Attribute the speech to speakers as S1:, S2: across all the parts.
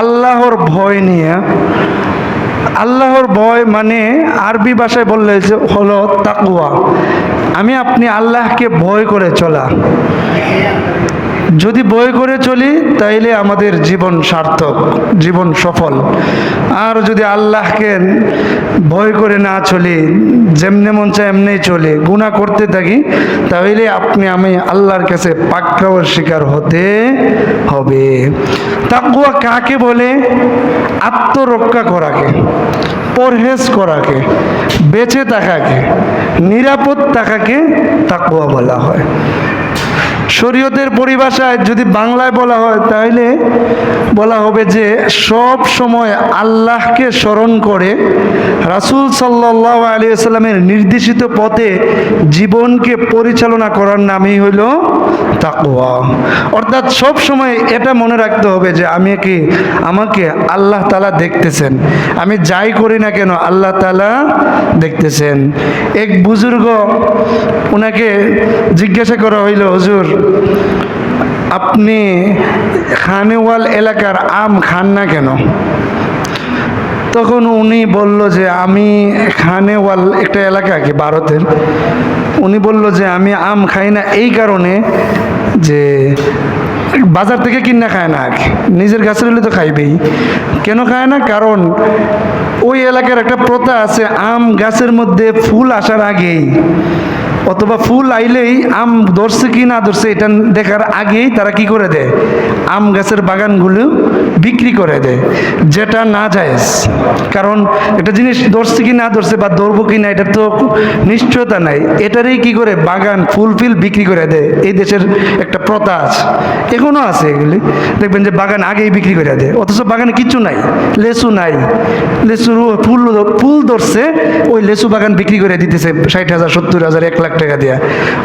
S1: আল্লাহর ভয় নিয়ে, আল্লাহর ভয় মানে আরবি ভাষায় বললে যে হলো তাকুয়া আমি আপনি আল্লাহকে ভয় করে চলা। যদি বই করে চলি, তাইলে আমাদের জীবন সার্থক, জীবন সফল। আর যদি আল্লাহকে ভয় করে না চলি, যেমনে মন চায় এমনি চলে গুণা করতে থাকি তাহলে আপনি, আমি আল্লাহর কাছে পাক্কাওয়ার শিকার হতে হবে। তাকুয়া কাকে বলে? আত্মরক্ষা করাকে, পরহেজ করাকে, বেঁচে থাকাকে, নিরাপদ থাকাকে তাকুয়া বলা হয়। শরীয়তের পরিভাষায় যদি বাংলায় বলা হয় তাহলে বলা হবে যে সব সময় আল্লাহকে স্মরণ করে রাসূল সাল্লাহ আলী আসসালামের নির্দেশিত পথে জীবনকে পরিচালনা করার নামই হইল তাকুয়া অর্থাৎ সব সময় এটা মনে রাখতে হবে যে আমি কি, আমাকে আল্লাহ তালা দেখতেছেন। আমি যাই করি না কেন, আল্লাহ তালা দেখতেছেন। এক বুজুর্গ ওনাকে জিজ্ঞাসা করা হইল, হুজুর আপনি খানেওয়াল এলাকার আম খান না কেন? তখন উনি বলল যে, আমি খানেওয়াল একটা এলাকা কি ভারতের? উনি বলল যে, আমি আম খাই না এই কারণে যে বাজার থেকে কিনা খায় না আগে নিজের গাছের হলে তো খাইবেই। কেন খায় না? কারণ ওই এলাকার একটা প্রথা আছে, আম গাছের মধ্যে ফুল আসার আগেই অথবা ফুল আইলেই আম ধরছে কি না ধরছে এটা দেখার আগেই তারা কি করে দেয়? আম গাছের বাগানগুলো বিক্রি করে দেয়, যেটা না যায় কারণ একটা জিনিস ধরছে কি না ধরছে বা ধরবো কি না, এটার তো নিশ্চয়তা নাই। এটারই কি করে বাগান, ফুল ফিল বিক্রি করে দেয়। এই দেশের একটা প্রথা আছে। এখনও আছে এগুলি। দেখবেন যে বাগান আগেই বিক্রি করে দেয়। অথচ বাগানে কিচ্ছু নাই। লেসু নাই। লেচুর ফুল ফুল ধরছে, ওই লেসু বাগান বিক্রি করে দিতেছে ষাট হাজার, সত্তর হাজার, এক লাখ টাকা দেয়া।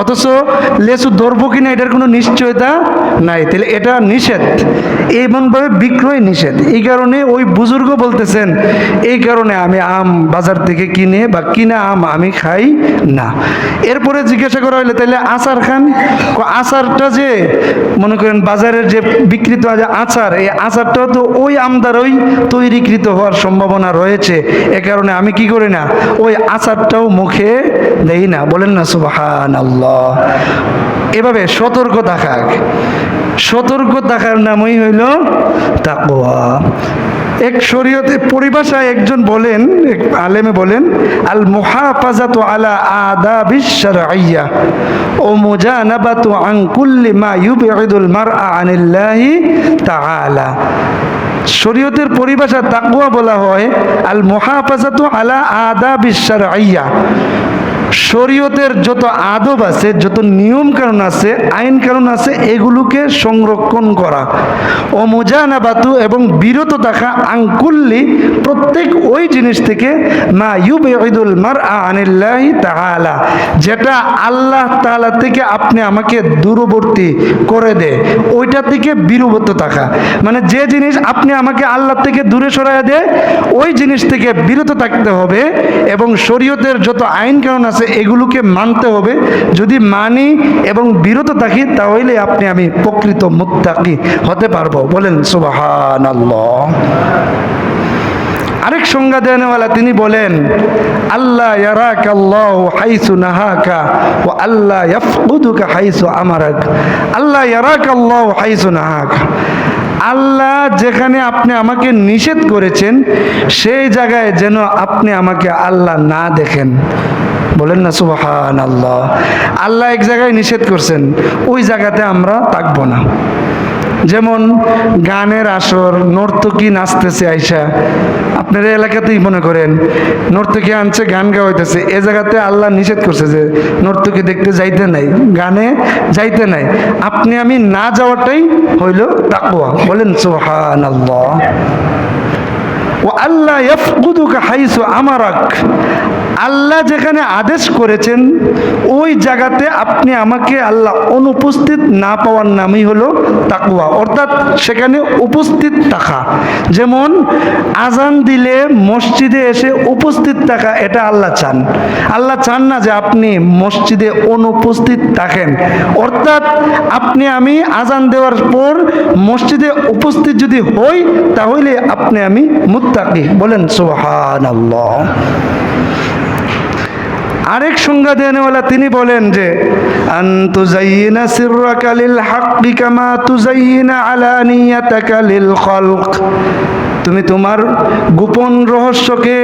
S1: অথচ লেচু ধরবো কিনা এটার কোনো নিশ্চয়তা নাই। তাহলে এটা নিষেধ। এমনভাবে বিক্রয় নিষেধ। এই কারণে ওই বুজুর্গ বলতেছেন, এই কারণে আমি আম বাজার থেকে কিনে বা কিনা আম আমি খাই না। এরপরে জিজ্ঞাসা করা হইলে তাহলে আচার খান? আচারটা যে, মনে করেন বাজারের যে বিকৃত যে আচার, এই আচারটাও তো ওই আমদারই তৈরিকৃত হওয়ার সম্ভাবনা রয়েছে। এ কারণে আমি কি করি না? ওই আচারটাও মুখে দেই না। বলেন না সুবাহান আল্লাহ এভাবে সতর্ক থাকা সতর্ক থাকার নামই হইল তাকোয়া এক শরীয়তে পরিভাষায় একজন বলেন, এক আলেমে বলেন আল মুহাফাজাতু আলা আদা শারঈয়্যা ও মুজানাবাতু আন কুল্লি মা ইউবিদুল মারআ আনিল্লাহি তাআলা। শরীয়তের পরিভাষা তাকওয়া বলা হয় আল মুহাফাজাতু আলা আদা শারঈয়্যা শরীয়তের যত আদব আছে, যত নিয়ম কানুন আছে, আইন কানুন আছে, এগুলোকে সংরক্ষণ করা। ও মুজানাবাতু এবং বিরত থাকা আঙ্কুল্লি প্রত্যেক ওই জিনিস থেকে মা ইউবেদুল মার আনিল্লাহি তাআলা, যেটা আল্লাহ তাআলা থেকে আপনি আমাকে দূরবর্তী করে দেয় ওইটা থেকে বিরত থাকা। মানে যে জিনিস আপনি আমাকে আল্লাহ থেকে দূরে সরাই দেয় ওই জিনিস থেকে বিরত থাকতে হবে এবং শরীয়তের যত আইন কানুন আছে এগুলোকে মানতে হবে। যদি মানি এবং বিরত থাকি, তাহলে আপনি, আমি প্রকৃত মুত্তাকি হতে পারব। বলেন সুবাহান আরেক সংজ্ঞা দেওয়ালা তিনি বলেন আল্লাহ আল্লাহ আল্লাহ আল্লাহ যেখানে আপনি আমাকে নিষেধ করেছেন, সেই জায়গায় যেন আপনি আমাকে আল্লাহ না দেখেন। বলেন না সুবাহান আল্লাহ আল্লাহ এক জায়গায় নিষেধ করছেন, ওই জায়গাতে আমরা থাকব না। যেমন গানের আসর, নর্তকী নাচতেছে আইসা। আপনার এলাকাতেই মনে করেন, নর্তকী আনছে, গান গাওয়াইতেছে। এ জায়গাতে আল্লাহ নিষেধ করছে যে, নর্তকী দেখতে যাইতে নাই, গানে যাইতে নাই। আপনি আমি না যাওয়াটাই হইল তাকুয়া বলেন সোহান আল্লাহ ও আল্লাহ হাইসু আমারাক। আল্লাহ যেখানে আদেশ করেছেন, ওই জায়গাতে আপনি আমাকে আল্লাহ অনুপস্থিত না পাওয়ার নামই হলো তাকুয়া অর্থাৎ সেখানে উপস্থিত থাকা। যেমন, আজান দিলে মসজিদে এসে উপস্থিত থাকা, এটা আল্লাহ চান। আল্লাহ চান না যে আপনি মসজিদে অনুপস্থিত থাকেন। অর্থাৎ আপনি, আমি আজান দেওয়ার পর মসজিদে উপস্থিত যদি হই, তাহলে আপনি আমি মুত্তাকি। বলেন সোহান আল্লাহ আরেক সংজ্ঞা দেনেওয়ালা তিনি বলেন যে আলা সিররাকা লিল তুজাইনা তুমি তোমার গোপন রহস্যকে,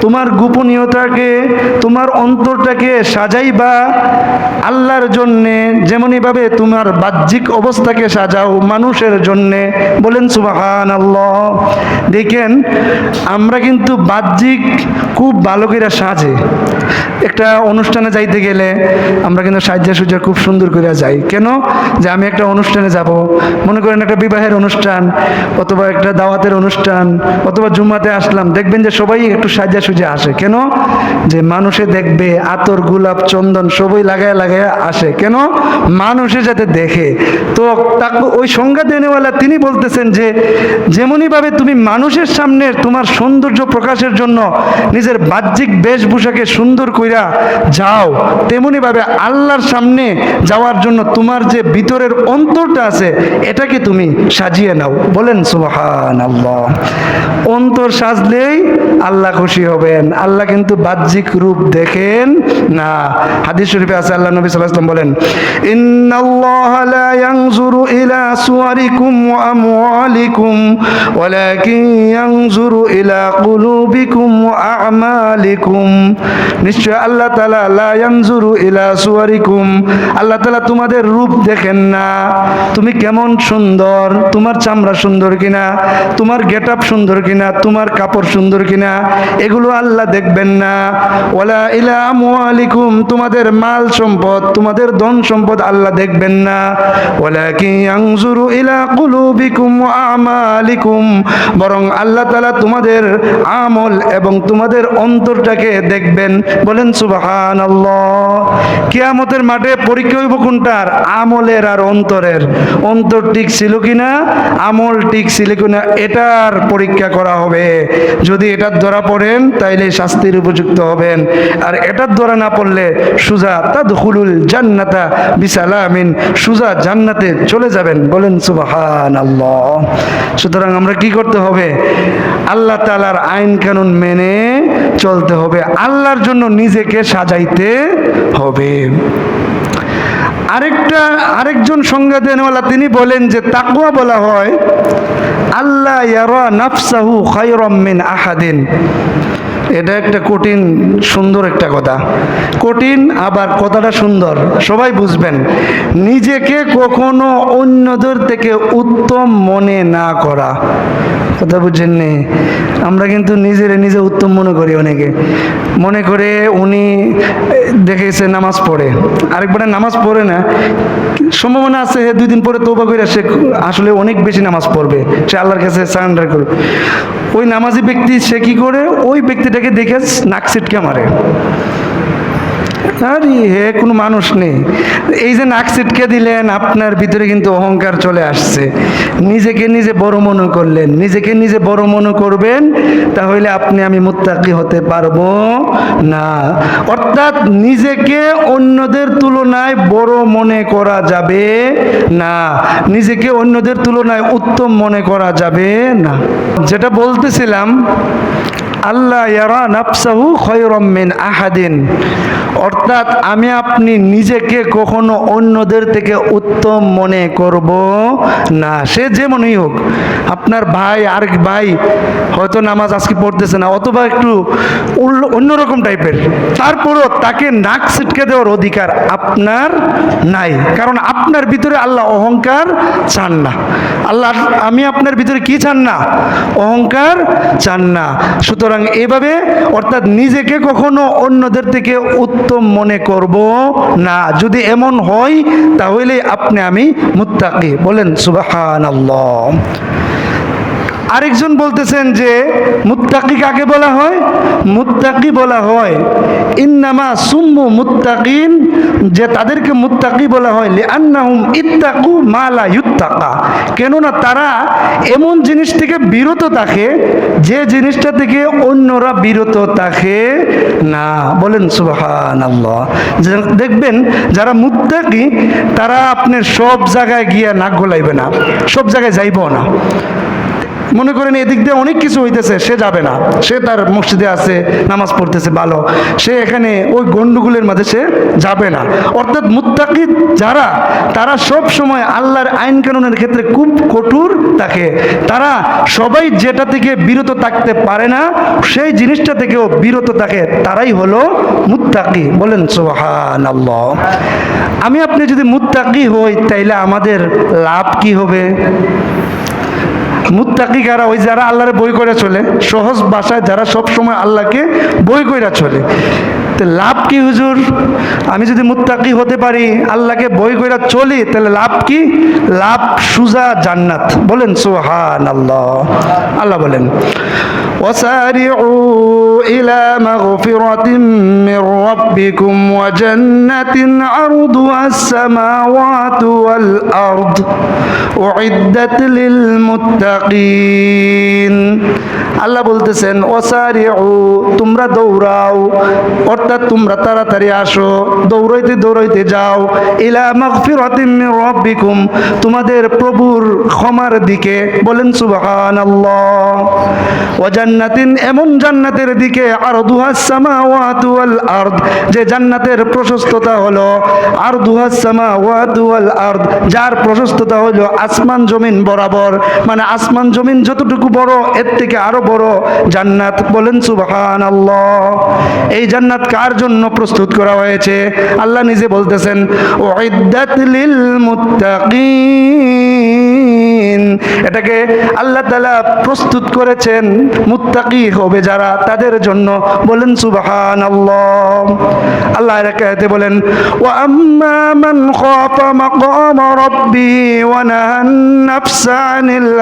S1: তোমার গোপনীয়তাকে, তোমার অন্তরটাকে সাজাইবা আল্লাহর জন্যে যেমনইভাবে তোমার বাহ্যিক অবস্থাকে সাজাও মানুষের জন্যে। বলেন সুবাহান আল্লাহ দেখেন, আমরা কিন্তু বাহ্যিক খুব ভালো করে সাজে। একটা অনুষ্ঠানে যাইতে গেলে আমরা কিন্তু সাজ্জা সুজা খুব সুন্দর করে যাই। কেন? যে আমি একটা অনুষ্ঠানে যাব, মনে করেন একটা বিবাহের অনুষ্ঠান অথবা একটা দাওয়াতের অনুষ্ঠান অথবা জুম্মাতে আসলাম, দেখবেন যে সবাই একটু সাজ্জা সুজা আসে। কেন? যে মানুষে দেখবে, আতর, গোলাপ, চন্দন সবই লাগায় লাগায় আসে। কেন? মানুষে যাতে দেখে। তো তাকে ওই সংজ্ঞা দেনেওয়ালা তিনি বলতেছেন যে যেমনইভাবে তুমি মানুষের সামনে তোমার সৌন্দর্য প্রকাশের জন্য নিজের বাহ্যিক বেশভূষাকে সুন্দর কইরা যাও, তেমনিভাবে আল্লাহর সামনে যাওয়ার জন্য তোমার যে ভিতরের অন্তরটা আছে, এটাকে তুমি সাজিয়ে নাও। বলেন সুবহান আল্লাহ অন্তর সাজলেই আল্লাহ খুশি হবেন। আল্লাহ কিন্তু বাহ্যিক রূপ দেখেন না। হাদিস শরীফে আছে, আল্লাহ নবী সাল্লাল্লাহু আলাইহি ওয়াসাল্লাম বলেন, ইন্নাল্লাহ লা ইয়ানজুরু ইলা সুওয়ারিকুম ওয়া আমওয়ালিকুম, ওয়ালাকিন ইয়ানজুরু ইলা কুলুবিকুম ওয়া আ'মালিকুম। নিশ্চয় আল্লাহ তাআলা লা ইয়ানজুরু ইলা সুওয়ারিকুম আল্লাহ তাআলা তোমাদের রূপ দেখেন না। তুমি কেমন সুন্দর, তোমার চামড়া সুন্দর কিনা, তোমার গেটআপ সুন্দর কিনা, তোমার কাপড় সুন্দর কিনা, এগুলো আল্লাহ দেখবেন না। ওয়ালা ইলা আমওয়ালিকুম, তোমাদের মাল সম্পদ, তোমাদের ধন সম্পদ আল্লাহ দেখবেন না। ওয়ালাকিন ইয়ানজুরু ইলা কুলুবিকুম আমালিকুম, বরং আল্লাহ তাআলা তোমাদের আমল এবং তোমাদের অন্তরটাকে দেখবেন। বলেন, সুবহানাল্লাহ। কিয়ামতের মাঠে পরীক্ষা হইব কোনটার? আমলের আর অন্তরের। অন্তর ঠিক ছিল কিনা, আমল ঠিক ছিল কিনা, এটার পরীক্ষা করা হবে। যদি এটার ধরা পড়েন, তাইলে শাস্তির উপযুক্ত হবেন। আর এটার ধরা না পড়লে সুজা তাদখুলুল জান্নাতা বিশাল বিসালামিন, সুজা জান্নাতে চলে যাবেন বলেন সুবহান আল্লাহ সুতরাং আমরা কি করতে হবে? আল্লাহ তালার আইন কানুন মেনে চলতে হবে। আল্লাহর জন্য নিজেকে সাজাইতে হবে। আরেকটা, আরেকজন সংজ্ঞা দেনওয়ালা তিনি বলেন যে তাকুয়া বলা হয় আল্লাহ ইয়ারা নাফসাহু খায়রাম মিন আহাদিন এটা একটা কঠিন, সুন্দর একটা কথা। কঠিন, আবার কথাটা সুন্দর। সবাই বুঝবেন। নিজেকে কখনো অন্যদের থেকে উত্তম মনে না করা। কথা বুঝছেননি আমরা কিন্তু নিজেরে নিজে উত্তম মনে করি অনেকে। মনে করে উনি দেখেছে নামাজ পড়ে। আরেকবারে নামাজ পড়ে না। সম্ভাবনা আছে দুই দিন পরে তোবা করে সে আসলে অনেক বেশি নামাজ পড়বে। সে আল্লাহর কাছে সারেন্ডার করবে। ওই নামাজি ব্যক্তি সে কি করে? ওই ব্যক্তিটাকে দেখে নাক সিটকে মারে। আরে হে, কোনো মানুষ নেই। এই যে নাক ছিটকে দিলেন, আপনার ভিতরে কিন্তু অহংকার চলে আসছে। নিজেকে নিজে বড় মনে করলেন, নিজেকে নিজে বড় মনে করবেন, তাহলে আপনি আমি মুত্তাকি হতে পারব না। অর্থাৎ নিজেকে অন্যদের তুলনায় বড় মনে করা যাবে না। নিজেকে অন্যদের তুলনায় উত্তম মনে করা যাবে না। যেটা বলতেছিলাম আল্লাহ ইয়ারা নাফসাহু খয়রম মিন আহাদিন। অর্থাৎ আমি আপনি নিজেকে কখনো অন্যদের থেকে উত্তম মনে করব না। সে যেমনই হোক, আপনার ভাই আরেক ভাই হয়তো নামাজ আজকে পড়তেছে না, অথবা একটু অন্যরকম টাইপের। তারপরও তাকে নাক ছিটকে দেওয়ার অধিকার আপনার নাই। কারণ আপনার ভিতরে আল্লাহ অহংকার চান না। আল্লাহ, আমি আপনার ভিতরে কি চান না? অহংকার চান না। সুতরাং এভাবে অর্থাৎ নিজেকে কখনো অন্যদের থেকে উত্তম মনে করব না। যদি এমন হয়, তাহলে আপনি আমি মুত্তাকি। বলেন সুবাহান আরেকজন বলতেছেন যে মুত্তাকি কাকে বলা হয়? মুত্তাকি বলা হয়। ইন্নামা সুম্মু মুত্তাকিন, যে তাদেরকে মুত্তাকি বলা হয়। লিআন্নাহুম ইত্তাকু মা লা ইউত্তাকা, কেননা তারা এমন জিনিস থেকে বিরত থাকে, যে জিনিসটা থেকে অন্যরা বিরত থাকে না। বলেন, সুবহানাল্লাহ। দেখবেন, যারা মুত্তাকি, তারা আপনার সব জায়গায় গিয়ে নাক গলাইবে না, সব জায়গায় যাইব না। মনে করেন এদিক দিয়ে অনেক কিছু হইতেছে, সে যাবে না। সে তার মসজিদে আছে, নামাজ পড়তেছে, ভালো। সে এখানে ওই গন্ডগুলের মাঝে সে যাবে না। অর্থাৎ মুত্তাকি যারা, তারা সব সময় আল্লাহর আইন কানুনের ক্ষেত্রে খুব কঠোর থাকে। তারা সবাই যেটা থেকে বিরত থাকতে পারে না, সেই জিনিসটা থেকেও বিরত থাকে, তারাই হলো মুত্তাকি। বলেন সোহান আল্লাহ আমি আপনি যদি মুত্তাকি হই, তাইলে আমাদের লাভ কি হবে? মুত্তাকি কারা ওই যারা আল্লাহরে বই করে চলে, সহজ ভাষায় যারা সব সময় আল্লাহকে বই করে চলে। তো লাভ কি হুজুর? আমি যদি মুত্তাকি হতে পারি, আল্লাহকে বই করে চলি, তাহলে লাভ কি? লাভ সুজা জান্নাত। বলেন সোহান আল্লাহ আল্লাহ বলেন وسارعوا إلى مغفرة من ربكم وجنة عرضها السماوات والأرض أعدت للمتقين আল্লাহ বলতেছেন ওসারিউ তোমরা দৌড়াও অর্থাৎ তোমরা তাড়াতাড়ি আসো দৌড়াইতে দৌড়াইতে যাও ইলা মাগফিরাতিম মির রাব্বিকুম তোমাদের প্রভুর ক্ষমার দিকে বলেন সুবহানাল্লাহ ওয়া জান্নাতিন, এমন জান্নাতের দিকে আর সামাওয়াতু ওয়াল আরদ, যে জান্নাতের প্রশস্ততা হলো আরদুহাস সামাওয়াতু ওয়াল আরদ, যার প্রশস্ততা হলো আসমান জমিন বরাবর। মানে আসমান জমিন যতটুকু বড়, এর থেকে আরও বড় জান্নাত। বলেন সুবহানাল্লাহ। এই জান্নাত কার জন্য প্রস্তুত করা হয়েছে? আল্লাহ নিজে বলতেছেন, উইদ্দাত লিল মুত্তাকিন। এটাকে আল্লাহ তালা প্রস্তুত করেছেন মুত্তাকি হবে যারা তাদের জন্য বলেন সুবহানাল্লাহ। আল্লাহ এরাকাতে বলেন ও আম্মা ওয়া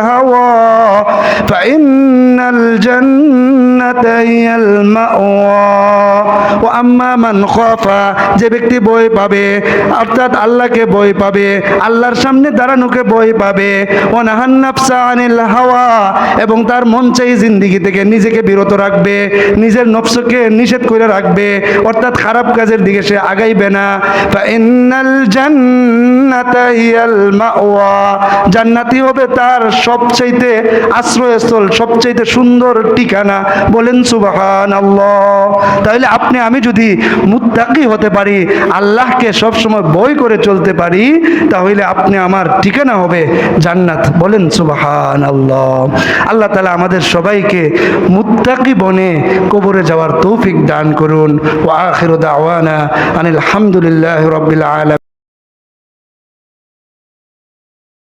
S1: হাওয়া মাওয়া। ওয়া আম্মা মান যে ব্যক্তি বই পাবে, অর্থাৎ আল্লাহকে বই পাবে, আল্লাহর সামনে দাঁড়ানোকে বই পাবে ও এবং তার মন চাই জিন্দিগি থেকে নিজেকে বিরত রাখবে, নিজের নফসকে নিষেধ করে রাখবে, অর্থাৎ খারাপ কাজের দিকে সে আগাইবে না। জান্নাতা হবে তার সবচাইতে আশ্রয়স্থল, সবচাইতে সুন্দর ঠিকানা। বলেন, সুবহানাল্লাহ। তাহলে আপনি, আমি যদি মুত্তাকি হতে পারি, আল্লাহকে সবসময় বই করে চলতে পারি, তাহলে আপনি আমার ঠিকানা হবে জান্নাত। বলেন সুবাহান আল্লাহ আল্লাহ তালা আমাদের সবাইকে মুত্তাকি বনে কবরে যাওয়ার তৌফিক দান করুন। ও আখির দাওয়ানা আনিল আলহামদুলিল্লাহ রবিল আলম